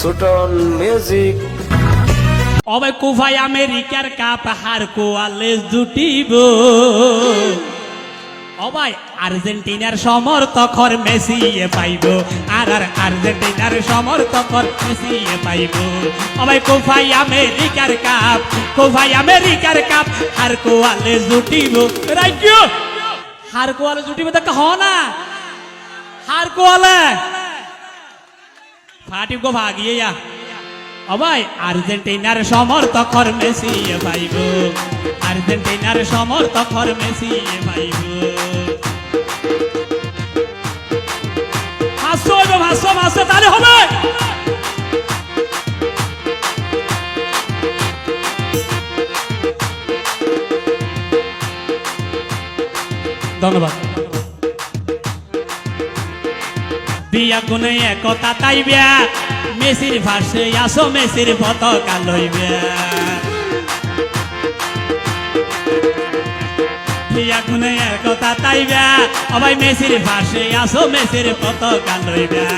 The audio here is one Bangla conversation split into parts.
সুটন মিউজিক অবে কুফাই আমেরিকার কাপ হার কোয়ালে জুটিব। অবাই আর্জেন্টিনার সমর্থকর মেসিয়ে পাইব। আর আর আর্জেন্টিনার সমর্থকর মেসিয়ে পাইব। অবাই কুফাই আমেরিকার কাপ কুফাই আমেরিকার কাপ হার কোয়ালে জুটিব। রাজ্য হার কোয়ালে জুটিব তো কহ না। হার কোয়ালে ফাটিব ভাগিয়ে অবাই আর্জেন্টিনার সমর্থকর মেসি পাইব আর্জেন্টিনার সমর্থকর মেসি পাইব হাসো এবং হাসো হাসো তাহলে হবে ধন্যবাদ বিয়া গুনে একতা তাইবিয়া মেসির ভাসে আসো, মেসির পতাকা লইবিয়া বিয়া গুনে একতা তাইবিয়া অবাই মেসির ভাসে আসো, মেসির পতাকা লইবিয়া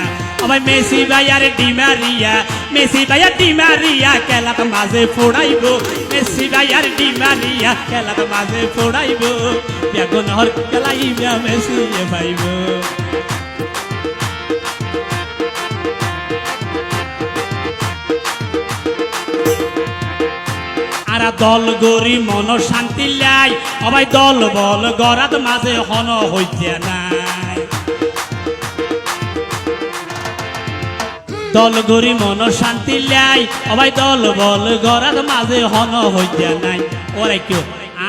অবাই মেসি ভাইয়ার ডিমারিয়া, মেসি ভাইয়ার ডিমারিয়া খেলাত মাঝে ফোড়াইব। মেসি ভাইয়ার ডিমারিয়া খেলাত মাঝে ফোড়াইব। বিয়া গুনহর খেলাইবিয়া মেসি ভাইব। আরা দল গরি মন শান্তি লাই। অবাই দল বল গরাত মাঝে হন হইতে নাই। দল গরি মন শান্তি লাই অবাই দল বল গরাত মাঝে হন হইতে নাই। ওরে কেউ,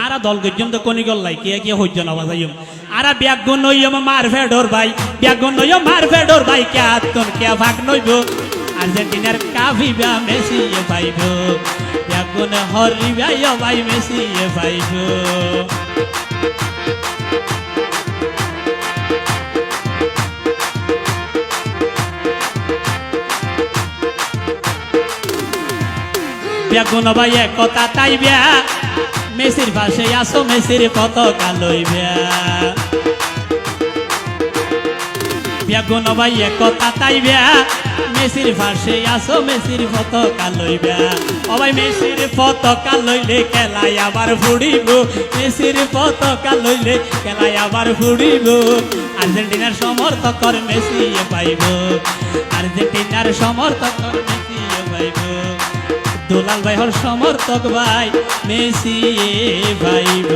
আরা দল গজ্জম তো কোনি গল লাই কে কে হইতে না বাজাইম। আরা ব্যাগুন নইম মার ফেডর ভাই ব্যাগুন নইম মার ফেডর ভাই, কে আতন কে ভাগ নইব। আর্জেন্টিনার কাভিবা মেসি এ পাইব ব্যাগুন হরিবা ভাই মেসি এ পাইব বেগুন ভাই একতা তাইবিয়া মেসির পাশে আসো, মেসির পতাকা লইবিয়া বেগুন ভাই একতা তাইবিয়া মেসির পাশে আসো, মেসির পতাকা লইবিয়া অবাই মেসির পতাকা লইলে খেলায় আবার ফুড়িব। মেসির পতাকা লইলে খেলায় আবার ফুড়িব। আর্জেন্টিনার সমর্থকর মেসি পাইব। আর্জেন্টিনার সমর্থকর মেসি পাইব। দুলাল ভাই হর সমর্থক ভাই, মেসি ভাইব